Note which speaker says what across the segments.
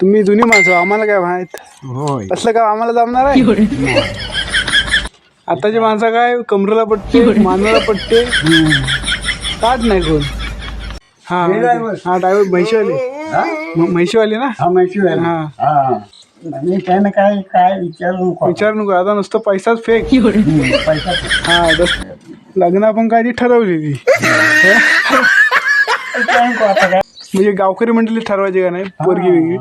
Speaker 1: तुम्ही जुनी माणसं आम्हाला काय माहीत?
Speaker 2: होय.
Speaker 1: असलं का आम्हाला जमणार आहे? आताची माणसं काय कमरेला पट्टे मानाला पट्टे? काढ नाही कोण. हा. हा ड्रायव्हर म्हैशीवाली.
Speaker 2: हा?
Speaker 1: म्हैशीवाली ना?
Speaker 2: हा आहे
Speaker 1: हा.
Speaker 2: हा. मी त्यानं काय काय विचारू नको.
Speaker 1: विचार नको आता नुसतं पैसाच फेक
Speaker 2: पैसा
Speaker 1: हा बस. लग्न आपण काय ती? ठरवलेली
Speaker 2: काय काय?
Speaker 1: म्हणजे गावकरी मंडळी ठरवायची का नाही? पोरगी वेगळी.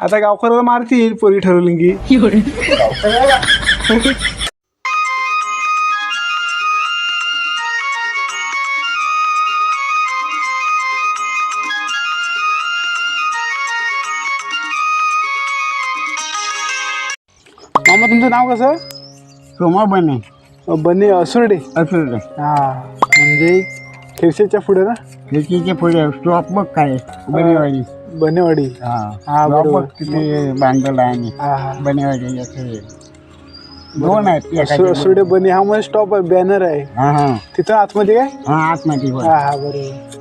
Speaker 1: आता गावकऱ्याला मारतील पोरगी ठरवली की. मामा तुमचं नाव कसं?
Speaker 2: सोमा बने.
Speaker 1: बने असुर्डे.
Speaker 2: असं
Speaker 1: हा म्हणजे खिरशेच्या पुढे ना?
Speaker 2: खिडकीच्या पुढे स्टॉप बघ काय? बनेवाडी.
Speaker 1: बनेवाडी.
Speaker 2: हा.
Speaker 1: हा, बरोबर.
Speaker 2: आहे
Speaker 1: हा हा.
Speaker 2: बनेवाडी याचे दोन आहेत
Speaker 1: असुर्डे बने हा मध्ये स्टॉप आहे बॅनर आहे.
Speaker 2: हा हा.
Speaker 1: तिथं आतमध्ये काय?
Speaker 2: हा आतमध्ये
Speaker 1: हा हा बरोबर.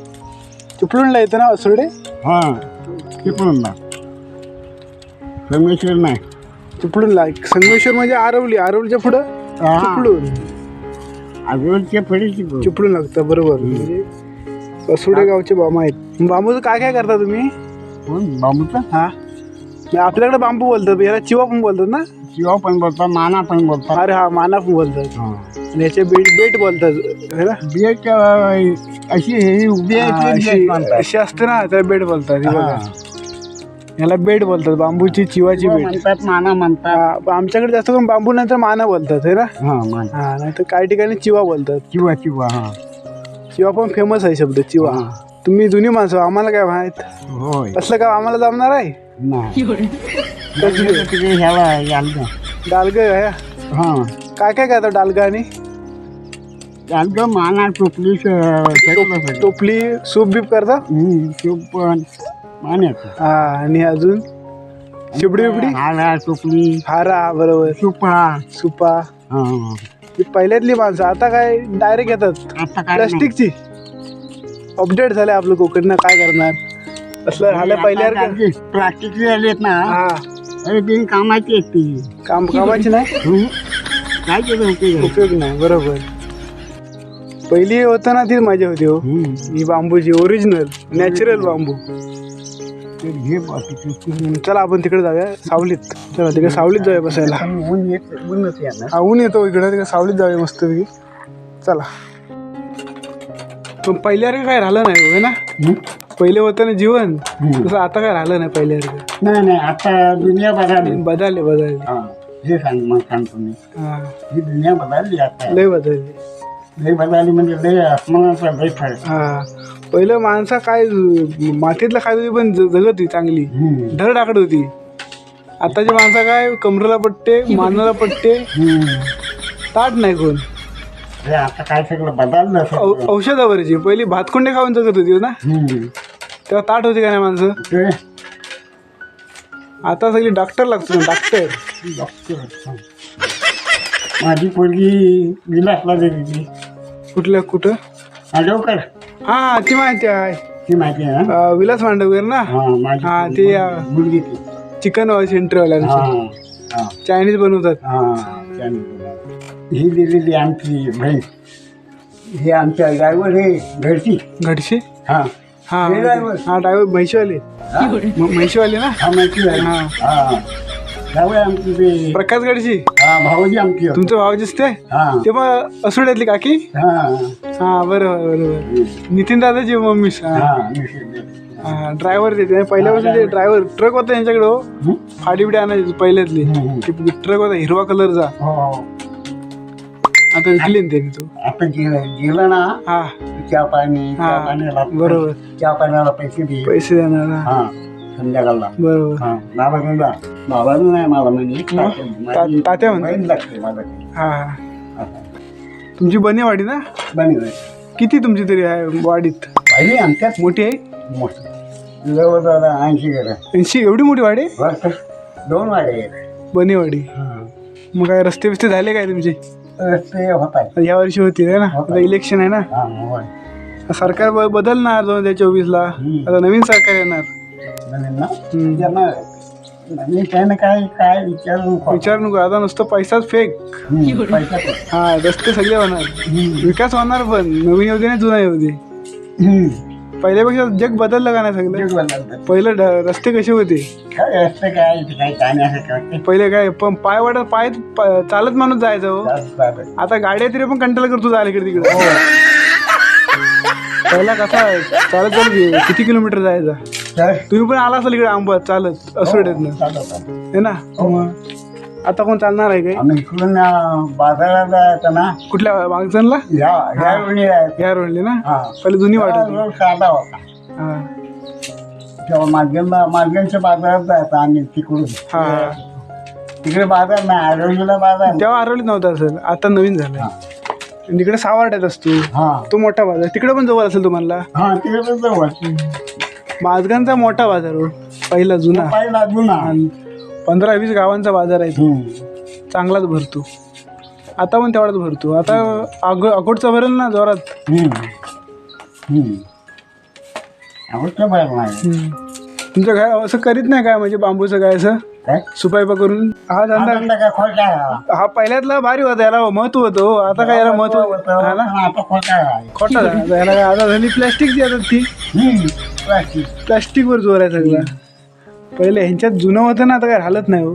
Speaker 1: चिपळूणला येतं ना असुर्डे
Speaker 2: हा चिपळून ना संगमेश्वर नाही.
Speaker 1: चिपळूणला. संगमेश्वर म्हणजे आरवली. आरवलीच्या पुढं
Speaker 2: हा.
Speaker 1: चिपळूण.
Speaker 2: आजूबाजूच्या पुढे चिपळूण.
Speaker 1: चिपळूण लागतं बरोबर. म्हणजे असुर्डे गावचे बाबा आहेत. बांबूचं काय काय करता तुम्ही?
Speaker 2: कोण बांबूचा?
Speaker 1: हा. आपल्याकडे बांबू बोलतात याला चिवा पण बोलतात ना?
Speaker 2: शिवा पण बोलतात माना पण बोलतात
Speaker 1: अरे हा माना पण बोलतात. आणि याचे बेट बेट बोलतात है ना?
Speaker 2: अं, अशी हे उभी आहे
Speaker 1: हा,
Speaker 2: ती
Speaker 1: अशी
Speaker 2: म्हणतात.
Speaker 1: अशी असते ना त्या बेट बोलतात हे बघा.
Speaker 2: हा.
Speaker 1: याला बेट बोलतात बांबूची चिवाची
Speaker 2: शिवा
Speaker 1: बेट.
Speaker 2: म्हणतात माना म्हणतात.
Speaker 1: हा, आमच्याकडे जास्त करून बांबू नंतर माना बोलतात है ना?
Speaker 2: हा माना.
Speaker 1: हा नाही तर काही ठिकाणी चिवा बोलतात.
Speaker 2: चिवा चिवा हा.
Speaker 1: चिवा पण फेमस आहे शब्द चिवा.
Speaker 2: हा.
Speaker 1: तुम्ही जुनी माणसं आम्हाला काय माहीत?
Speaker 2: होय.
Speaker 1: असलं का आम्हाला जमणार आहे?
Speaker 2: नाही. तिकडे तिकडे ह्याला यालगा.
Speaker 1: डालग आहे
Speaker 2: हा?
Speaker 1: काय काय करतात डालगा आणि?
Speaker 2: यालगा माना टोपली.
Speaker 1: टोपली सूप बीप करता?
Speaker 2: शिव पण मान्याचं
Speaker 1: हा आणि अजून? शिबडी बिबडी?
Speaker 2: हारा टोपली.
Speaker 1: हारा बरोबर.
Speaker 2: सुपा.
Speaker 1: सुपा.
Speaker 2: हा.
Speaker 1: ही पहिल्यातली माणसं आता काय डायरेक्ट येतात
Speaker 2: आता काय नाही.
Speaker 1: प्लास्टिकची अपडेट झालंय आपलं कोकणनं काय करणार? असलं झालं
Speaker 2: जे प्लास्टिकची आलेत ना
Speaker 1: हा.
Speaker 2: अरे ती कामाची आहेत ती.
Speaker 1: काम कामाची नाही?
Speaker 2: हम्म. काय केलं उपयोग आहे?
Speaker 1: उपयोग नाही बरोबर. पहिली होतं ना ती मजा होती हो.
Speaker 2: हम्म.
Speaker 1: ही बांबूची ओरिजिनल नॅचरल बांबू.
Speaker 2: ते घे प्लास्टिकची.
Speaker 1: हम्म, चला आपण तिकडे जाऊया सावलीत. चला तिकडे सावलीत जाऊया बसायला.
Speaker 2: ऊन येत ऊनच येणार.
Speaker 1: येतो इकडे तिकडे सावलीत जाऊया मस्त चला. पण पहिल्यासारखं काय राहिलं नाही हो, है? ना. पहिले होतं ना जीवन. तसं आता काय राहिलं नाही पहिल्यासारखं
Speaker 2: नाही नाही आता दुनिया बदलली.
Speaker 1: बदलले बदलले.
Speaker 2: हा हे सांग मग सांगतो मी
Speaker 1: हा.
Speaker 2: ही दुनिया बदलली आता.
Speaker 1: लय बदलले.
Speaker 2: लय बदलली म्हणजे लय आसमानाचा लय फरक
Speaker 1: हा. पहिलं माणसा काय मातीतलं खात होती पण ज- जगत होती चांगली.
Speaker 2: हम्म.
Speaker 1: धड टाकत होती. आताची माणसं काय कमरेला पट्टे मानाला पट्टे.
Speaker 2: हम्म.
Speaker 1: ताट नाही कोण.
Speaker 2: हे आता काय सगळं बदललं
Speaker 1: औ-
Speaker 2: सगळं.
Speaker 1: औषधावरची. पहिली भातकुंडे खाऊन जगत होती ना?
Speaker 2: हम्म.
Speaker 1: तेव्हा ताट होती का नाही माणसं?
Speaker 2: ते?
Speaker 1: आता सगळी डॉक्टर लागतो ना डॉक्टर
Speaker 2: डॉक्टर माझी पोरगी विलासला
Speaker 1: कुठल्या कुठं?
Speaker 2: आजोकर
Speaker 1: हा ती माहिती आहे.
Speaker 2: ती माहिती आहे ना?
Speaker 1: अं, विलास मांडवकर ना?
Speaker 2: हा माझी
Speaker 1: हा,
Speaker 2: पोरगी.
Speaker 1: ते, अं,
Speaker 2: मुलगी ती.
Speaker 1: चिकन सेंटरवाल्यांचं
Speaker 2: हा
Speaker 1: चायनीज बनवतात.
Speaker 2: हा त्याने. ही दिलेली आमची बहीण. हे आमच्या ड्रायव्हर हे घरची.
Speaker 1: घडशी
Speaker 2: हा.
Speaker 1: हा
Speaker 2: हे driver.
Speaker 1: हा ड्रायव्हर म्हैशीवाले.
Speaker 2: हा.
Speaker 1: म- म्हैशीवाले ना?
Speaker 2: हा माहिती आहे
Speaker 1: हा.
Speaker 2: हा. ड्रायव्हर आमची ते
Speaker 1: प्रकाश गडशी
Speaker 2: हा भाऊजी आमची होती.
Speaker 1: तुमचं भावजीच ते
Speaker 2: हा.
Speaker 1: ते मग असुड्यातली काकी?
Speaker 2: हा.
Speaker 1: हा बरोबर बरोबर नितीन दादाची मम्मी
Speaker 2: हा.
Speaker 1: ड्रायव्हर ते ते पहिल्यापासून ते ड्रायव्हर ट्रक होता यांच्याकडे हो.
Speaker 2: हं?
Speaker 1: फाडी बिडी आणायची पहिल्यातली.
Speaker 2: हम्म.
Speaker 1: ट्रक होता हिरवा कलरचा
Speaker 2: हो.
Speaker 1: आता विकली ना त्यांनी तो.
Speaker 2: आता गे- गेलं ना
Speaker 1: हा.
Speaker 2: चहा पाणी
Speaker 1: हा,
Speaker 2: पाण्याला
Speaker 1: बरोबर.
Speaker 2: चहा पाण्याला पैसे दे.
Speaker 1: पैसे देणार. हा.
Speaker 2: हा संध्याकाळला.
Speaker 1: बरोबर.
Speaker 2: हा बाबा गेला बाबा नाही मला
Speaker 1: ता- तात्या म्हणते.
Speaker 2: बहीण लागते मला
Speaker 1: हा. हा. तुमची बनेवाडी ना?
Speaker 2: बनी
Speaker 1: किती तुमची तरी आहे वाडीत?
Speaker 2: आमच्यात
Speaker 1: मोठी आहे?
Speaker 2: मोठं. जवळ ऐंशी घर
Speaker 1: ऐंशी? एवढी मोठी वाडी आहे?
Speaker 2: बरं. दोन वाडे आहेत.
Speaker 1: बनेवाडी
Speaker 2: हा.
Speaker 1: मग काय रस्ते बिस्ते झाले काय तुमचे?
Speaker 2: रस्ते होत आहेत
Speaker 1: या वर्षी होतील है ना? आता इलेक्शन आहे ना?
Speaker 2: हा होय.
Speaker 1: सरकार ब- बदलणार दोन हजार चोवीस ला. आता नवीन सरकार येणार.
Speaker 2: नवीन ना?
Speaker 1: हम्म.
Speaker 2: त्यांना नवीन काय ना काय काय विचारू नको.
Speaker 1: विचार नको. आता नुसतं पैसाच फेक
Speaker 2: हम्म, पैसा तो.
Speaker 1: हा रस्ते सगळे होणार. विकास होणार पण. नवीन येऊ दे ना जुना
Speaker 2: हम्म.
Speaker 1: पहिल्यापेक्षा जग बदललं का नाही सगळं. पहिलं ढ- रस्ते कसे होते?
Speaker 2: काय असतं काय इथे काय जाण्यासाठी वाटते
Speaker 1: पहिले काय पण पाय वाटत पाय चालत माणूस जायचं. हो
Speaker 2: जास्त चालत.
Speaker 1: आता गाड्या तरी पण कंटाळा करतो जायला इकडे तिकडे.
Speaker 2: हो.
Speaker 1: पहिला कसा चालत चालत किती किलोमीटर जायचा?
Speaker 2: तर
Speaker 1: तुम्ही पण आला असाल इकडे आंबत चालत असं
Speaker 2: चालत.
Speaker 1: है ना? मग? आता कोण चालणार आहे काय?
Speaker 2: आम्ही इकडून अं, बाजारात जायचं ना.
Speaker 1: कुठल्या मागजनला
Speaker 2: या या वेळी जायचं.
Speaker 1: या रोडली ना?
Speaker 2: हा.
Speaker 1: पहिले जुनी वाटत होती.
Speaker 2: रोड साधा होता.
Speaker 1: हा.
Speaker 2: तेव्हा बाजारात जायचं आम्ही तिकडून.
Speaker 1: हा.
Speaker 2: तिकडे बाजार नाही आरोग्याला बाजार
Speaker 1: तेव्हा आरवलीत नव्हता असेल आता नवीन झालं
Speaker 2: हा.
Speaker 1: तिकडे सावर्ड्यात असतो.
Speaker 2: हा.
Speaker 1: तो मोठा बाजार. तिकडे पण जवळ असेल तुम्हाला?
Speaker 2: हा तिकडे पण जवळ.
Speaker 1: माझगांचा मोठा बाजार हो पहिला जुना.
Speaker 2: पहिला जुना.
Speaker 1: आणि पंधरा वीस गावांचा बाजार आहे तो. चांगलाच भरतो आता पण तेवढाच भरतो आता अग अकोटचा भरेल ना जोरात
Speaker 2: हम्म. हम्म. आवडतं बाहेर नाही
Speaker 1: तुमचं काय असं करीत नाही काय म्हणजे बांबूचं काय असं
Speaker 2: काय
Speaker 1: सुपायपा करून हा धंदा
Speaker 2: धंदा काय खोटा आहे?
Speaker 1: हा पहिल्यातला भारी होता याला महत्त्व होतं हो. आता काय याला महत्त्व
Speaker 2: होतं,
Speaker 1: हा ना
Speaker 2: पण आता खोटा आहे.
Speaker 1: खोटा झाला. आता याला काय आता झाली प्लॅस्टिकची आता ती
Speaker 2: हम्म. प्लास्टिक.
Speaker 1: प्लॅस्टिकवर जोर आहे सगळा पहिले ह्यांच्यात जुनं होतं ना आता काय हालत नाही हो?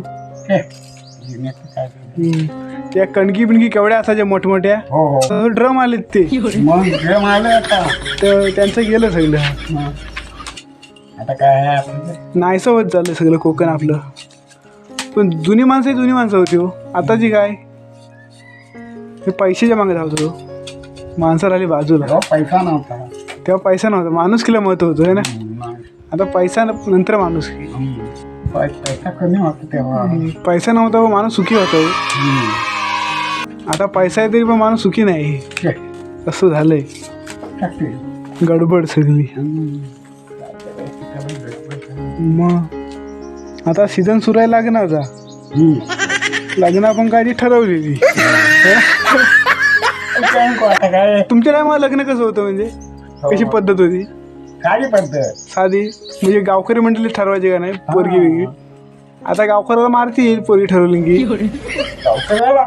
Speaker 1: हम्म. त्या कणकी बिणकी केवढ्या असायच्या मोठमोठ्या?
Speaker 2: हो हो.
Speaker 1: ड्रम आलेत ते.
Speaker 2: मग ड्रम आलं आता.
Speaker 1: तर त्यांचं गेलं सगळं.
Speaker 2: आता काय आहे आपलं?
Speaker 1: नाहीसं होत चाललं सगळं कोकण आपलं. पण जुनी माणसं ही जुनी माणसं होती हो. आताची काय? हे पैशाच्या मागे धावतो हो. माणसं राहिली बाजूला.
Speaker 2: तेव्हा पैसा नव्हता.
Speaker 1: तेव्हा पैसा नव्हता. माणूस किला महत्त्व होतं है ना. आता पैसा न- नंतर माणूस.
Speaker 2: पै- पैसा कमी होता तेव्हा
Speaker 1: पैसा नव्हता हो, माणूस सुखी होता हो. आता पैसा आहे तरी पण माणूस सुखी नाही
Speaker 2: हे.
Speaker 1: असं झालंय. गडबड सगळी. मग आता सीझन लागणार होता
Speaker 2: हम्म.
Speaker 1: लग्न आपण काय ती ठरवलेली
Speaker 2: काय
Speaker 1: तुमच्या टायमाला लग्न कसं होतं म्हणजे कशी पद्धत होती
Speaker 2: पद्धत
Speaker 1: साधी म्हणजे गावकरी मंडळी ठरवायची का नाही? पोरगी वेगळी. आता गावकऱ्याला मारतील पोरगी ठरवली की.
Speaker 2: गावकऱ्याला?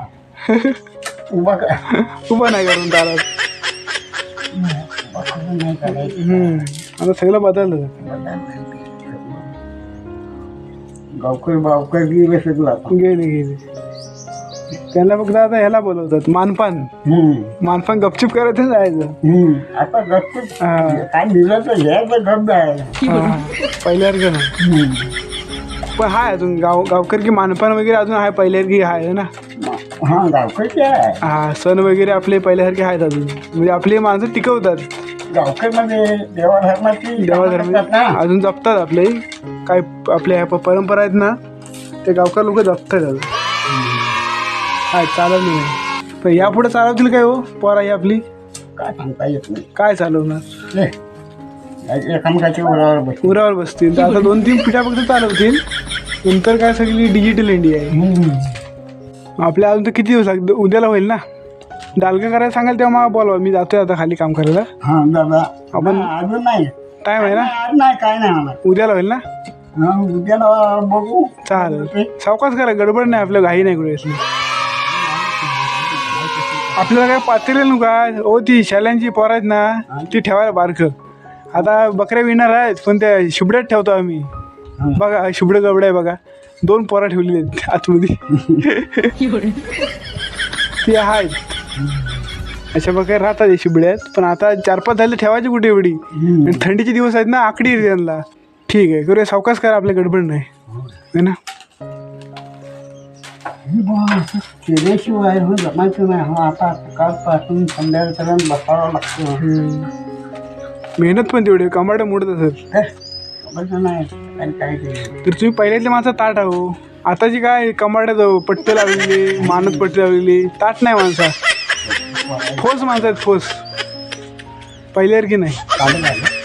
Speaker 2: उभा
Speaker 1: नाही करून त्याला.
Speaker 2: उभा करून नाही करायचं.
Speaker 1: हम्म. आता सगळं बदललं.
Speaker 2: गावकरी बावकरी गेले सगळं आता.
Speaker 1: गेले गेले. त्यांना फक्त आता ह्याला बोलवतात मानपान
Speaker 2: हम्म.
Speaker 1: मानपान गपचूप करत जायचं
Speaker 2: हम्म. आता गप्प
Speaker 1: हा.
Speaker 2: काय दिलं तर घ्यायचं गप्प आहे
Speaker 1: हा. पहिल्यासारखं नाही. पण हाय अजून गाव गावकर की मानपान वगैरे अजून आहे पहिल्यासारखी आहे ना
Speaker 2: हा गावकरी आहे
Speaker 1: हा सण वगैरे आपले पहिल्यासारखे आहेत अजून म्हणजे आपली माणसं टिकवतात
Speaker 2: देवाधर्माची
Speaker 1: देवाधर्म
Speaker 2: करतात ना.
Speaker 1: अजून जपतात आपले काय आपल्या ह्या प- परंपरा आहेत ना ते गावकर लोक जपतात अजून काय चालवली नाही पण यापुढे चालवतील काय हो पोरा ही आपली?
Speaker 2: काय सांगता येत नाही.
Speaker 1: काय चालवणार.
Speaker 2: एकामेकाच्या उरावर बस
Speaker 1: उरावर बसतील. तर आता दोन तीन पिढ्या फक्त चालवतील. नंतर काय सगळी डिजिटल इंडिया आहे. आपल्या अजून तर किती दिवस लागते उद्याला होईल ना? डालका करायला सांगाल तेव्हा मला बोलवा. मी जातोय आता खाली काम करायला.
Speaker 2: हा दादा.
Speaker 1: आपण-
Speaker 2: अजून नाही.
Speaker 1: टाइम आहे ना?
Speaker 2: आज नाही काय नाही
Speaker 1: उद्याला होईल ना?
Speaker 2: हा, उद्याला बघू.
Speaker 1: चालेल. सावकाश करा गडबड नाही आपलं घाई नाही कुठे आपल्याला काय पातेले नु का ओ ती शाल्यांची पोर आहेत ना ती ठेवायला बारक आता बकऱ्या विणार आहेत पण त्या शिबड्यात ठेवतो आम्ही. बघा शुभड गबड आहे बघा. दोन पोरं ठेवलेली आहेत आतमध्ये. ती आहेत. अशा प्रकारे राहतात हे शिबड्यात पण आता चार पाच झाले ठेवायची कुठे एवढी? आणि थंडीचे दिवस आहेत ना आकडी त्यांना. ठीक आहे करूया सावकाश करा आपल्या गडबड नाही. है ना?
Speaker 2: केल्याशिवाय हो जमायचं नाही. हो आता सकाळपासून संध्याकाळपर्यंत बसावं लागतं.
Speaker 1: मेहनत पण तेवढी कमाड मोडत असत
Speaker 2: हे, जमायचं नाही. काय
Speaker 1: तर तुम्ही पहिल्यातले माणसं ताट आहो. आताची काय? कमाड्यात पट्टे लावलेली मानत पट्टी लावलेली. ताट नाही माणसा. फोस माणसं आहेत फोस पहिल्यासारखी नाही.
Speaker 2: चालू झालं